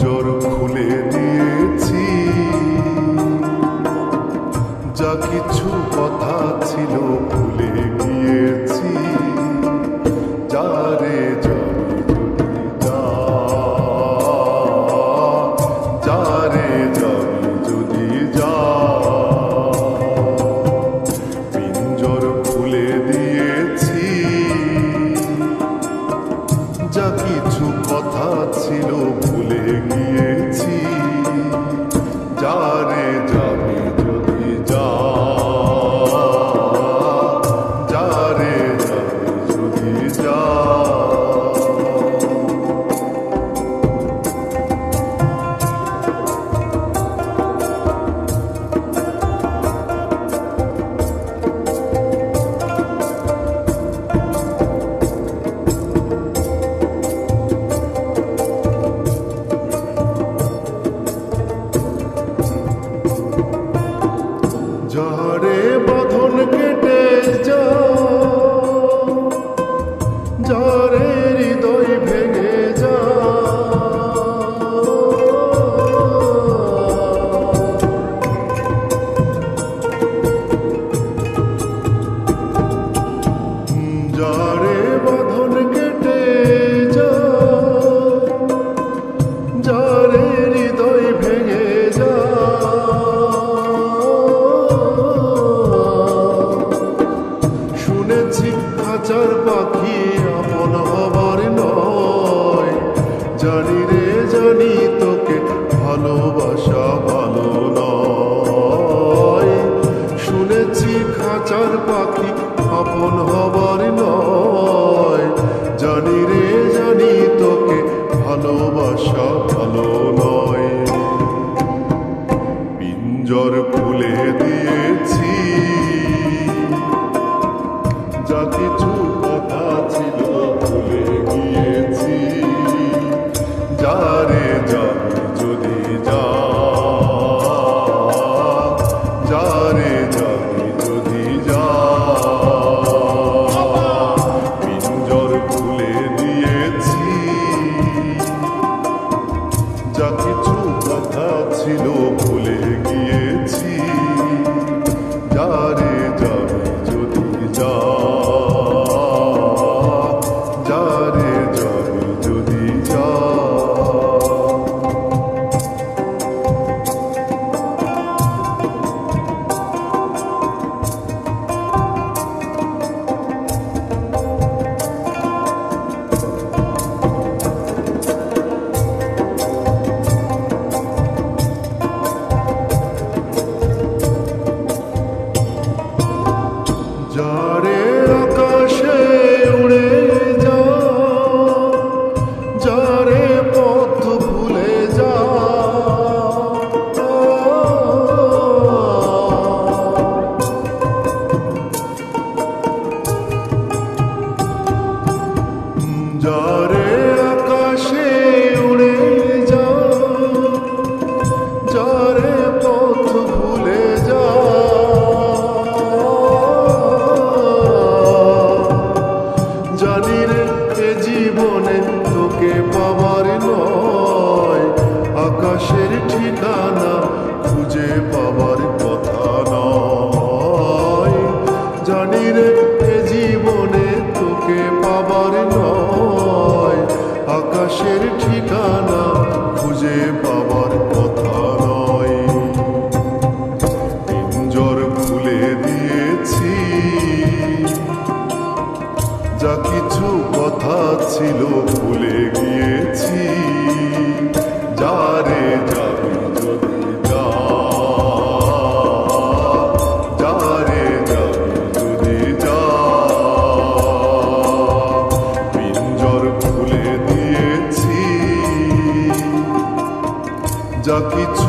জোর খুলে দিয়েছি যা কিছু কথা ছিল ভুলে গিয়েছি। যা Adonai. নাচর পাখি আকাশের ঠিকানা খুঁজে পাবার কথা নয়। পিঞ্জর খুলে দিয়েছি। যা কিছু কথা ছিল ভুলে গিয়েছি। যার kitu